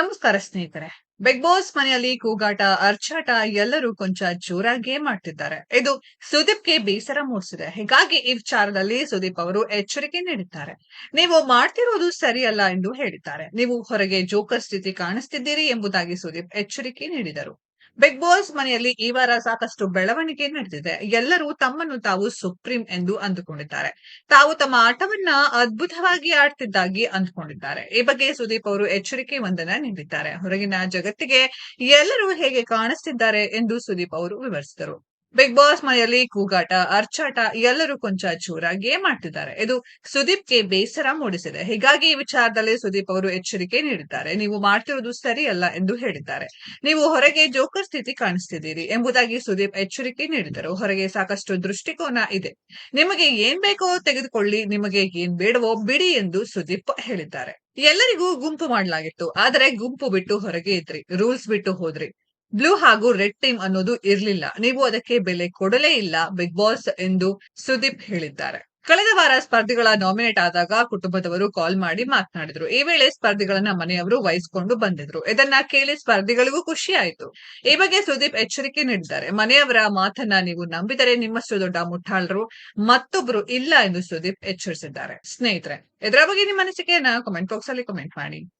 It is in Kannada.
ನಮಸ್ಕಾರ ಸ್ನೇಹಿತರೆ. ಬಿಗ್ ಬಾಸ್ ಮನೆಯಲ್ಲಿ ಕೂಗಾಟ, ಅರ್ಚಾಟ ಎಲ್ಲರೂ ಕೊಂಚ ಜೋರಾಗಿಯೇ ಮಾಡ್ತಿದ್ದಾರೆ. ಇದು ಸುದೀಪ್ಗೆ ಬೇಸರ ಮೂಡಿಸಿದೆ. ಹೀಗಾಗಿ ಈ ವಿಚಾರದಲ್ಲಿ ಸುದೀಪ್ ಅವರು ಎಚ್ಚರಿಕೆ ನೀಡಿದ್ದಾರೆ. ನೀವು ಮಾಡ್ತಿರೋದು ಸರಿಯಲ್ಲ ಎಂದು ಹೇಳಿದ್ದಾರೆ. ನೀವು ಹೊರಗೆ ಜೋಕರ್ ಸ್ಥಿತಿ ಕಾಣಿಸ್ತಿದ್ದೀರಿ ಎಂಬುದಾಗಿ ಸುದೀಪ್ ಎಚ್ಚರಿಕೆ ನೀಡಿದರು. ಬಿಗ್ ಬಾಸ್ ಮನೆಯಲ್ಲಿ ಈ ವಾರ ಸಾಕಷ್ಟು ಬೆಳವಣಿಗೆ ನಡೆದಿದೆ. ಎಲ್ಲರೂ ತಮ್ಮನ್ನು ತಾವು ಸುಪ್ರೀಂ ಎಂದು ಅಂದುಕೊಂಡಿದ್ದಾರೆ. ತಾವು ತಮ್ಮ ಆಟವನ್ನ ಅದ್ಭುತವಾಗಿ ಆಡ್ತಿದ್ದಾಗಿ ಅಂದುಕೊಂಡಿದ್ದಾರೆ. ಈ ಬಗ್ಗೆ ಸುದೀಪ್ ಅವರು ಎಚ್ಚರಿಕೆ ಒಂದನ್ನ ನೀಡಿದ್ದಾರೆ. ಹೊರಗಿನ ಜಗತ್ತಿಗೆ ಎಲ್ಲರೂ ಹೇಗೆ ಕಾಣಿಸ್ತಿದ್ದಾರೆ ಎಂದು ಸುದೀಪ್ ಅವರು ವಿವರಿಸಿದರು. ಬಿಗ್ ಬಾಸ್ ಮನೆಯಲ್ಲಿ ಕೂಗಾಟ, ಅರ್ಚಾಟ, ಎಲ್ಲರೂ ಕೊಂಚ ಜೋರಾಗಿಯೇ ಮಾಡ್ತಿದ್ದಾರೆ. ಇದು ಸುದೀಪ್ಗೆ ಬೇಸರ ಮೂಡಿಸಿದೆ. ಹೀಗಾಗಿ ಈ ವಿಚಾರದಲ್ಲಿ ಸುದೀಪ್ ಅವರು ಎಚ್ಚರಿಕೆ ನೀಡಿದ್ದಾರೆ. ನೀವು ಮಾಡ್ತಿರೋದು ಸರಿಯಲ್ಲ ಎಂದು ಹೇಳಿದ್ದಾರೆ. ನೀವು ಹೊರಗೆ ಜೋಕರ್ ಸ್ಥಿತಿ ಕಾಣಿಸ್ತಿದ್ದೀರಿ ಎಂಬುದಾಗಿ ಸುದೀಪ್ ಎಚ್ಚರಿಕೆ ನೀಡಿದರು. ಹೊರಗೆ ಸಾಕಷ್ಟು ದೃಷ್ಟಿಕೋನ ಇದೆ. ನಿಮಗೆ ಏನ್ ಬೇಕೋ ತೆಗೆದುಕೊಳ್ಳಿ, ನಿಮಗೆ ಏನ್ ಬೇಡವೋ ಬಿಡಿ ಎಂದು ಸುದೀಪ್ ಹೇಳಿದ್ದಾರೆ. ಎಲ್ಲರಿಗೂ ಗುಂಪು ಮಾಡಲಾಗಿತ್ತು. ಆದರೆ ಗುಂಪು ಬಿಟ್ಟು ಹೊರಗೆ ಇದ್ರಿ. ರೂಲ್ಸ್ ಬಿಟ್ಟು ಹೋದ್ರಿ. ಬ್ಲೂ ಹಾಗೂ ರೆಡ್ ಟೀಮ್ ಅನ್ನೋದು ಇರ್ಲಿಲ್ಲ. ನೀವು ಅದಕ್ಕೆ ಬೆಲೆ ಕೊಡಲೇ ಇಲ್ಲ ಬಿಗ್ ಬಾಸ್ ಎಂದು ಸುದೀಪ್ ಹೇಳಿದ್ದಾರೆ. ಕಳೆದ ವಾರ ಸ್ಪರ್ಧಿಗಳ ನಾಮಿನೇಟ್ ಆದಾಗ ಕುಟುಂಬದವರು ಕಾಲ್ ಮಾಡಿ ಮಾತನಾಡಿದ್ರು. ಈ ವೇಳೆ ಸ್ಪರ್ಧಿಗಳನ್ನ ಮನೆಯವರು ವಹಿಸಿಕೊಂಡು ಬಂದಿದ್ರು. ಇದನ್ನ ಕೇಳಿ ಸ್ಪರ್ಧಿಗಳಿಗೂ ಖುಷಿ ಆಯಿತು. ಈ ಬಗ್ಗೆ ಸುದೀಪ್ ಎಚ್ಚರಿಕೆ ನೀಡಿದ್ದಾರೆ. ಮನೆಯವರ ಮಾತನ್ನ ನೀವು ನಂಬಿದರೆ ನಿಮ್ಮಷ್ಟು ದೊಡ್ಡ ಮುಠಾಳರು ಮತ್ತೊಬ್ರು ಇಲ್ಲ ಎಂದು ಸುದೀಪ್ ಎಚ್ಚರಿಸಿದ್ದಾರೆ. ಸ್ನೇಹಿತರೆ ಇದರ ಬಗ್ಗೆ ನಿಮ್ಮ ಅನಿಸಿಕೆಯನ್ನ ಕಮೆಂಟ್ ಬಾಕ್ಸ್ ಅಲ್ಲಿ ಕಮೆಂಟ್ ಮಾಡಿ.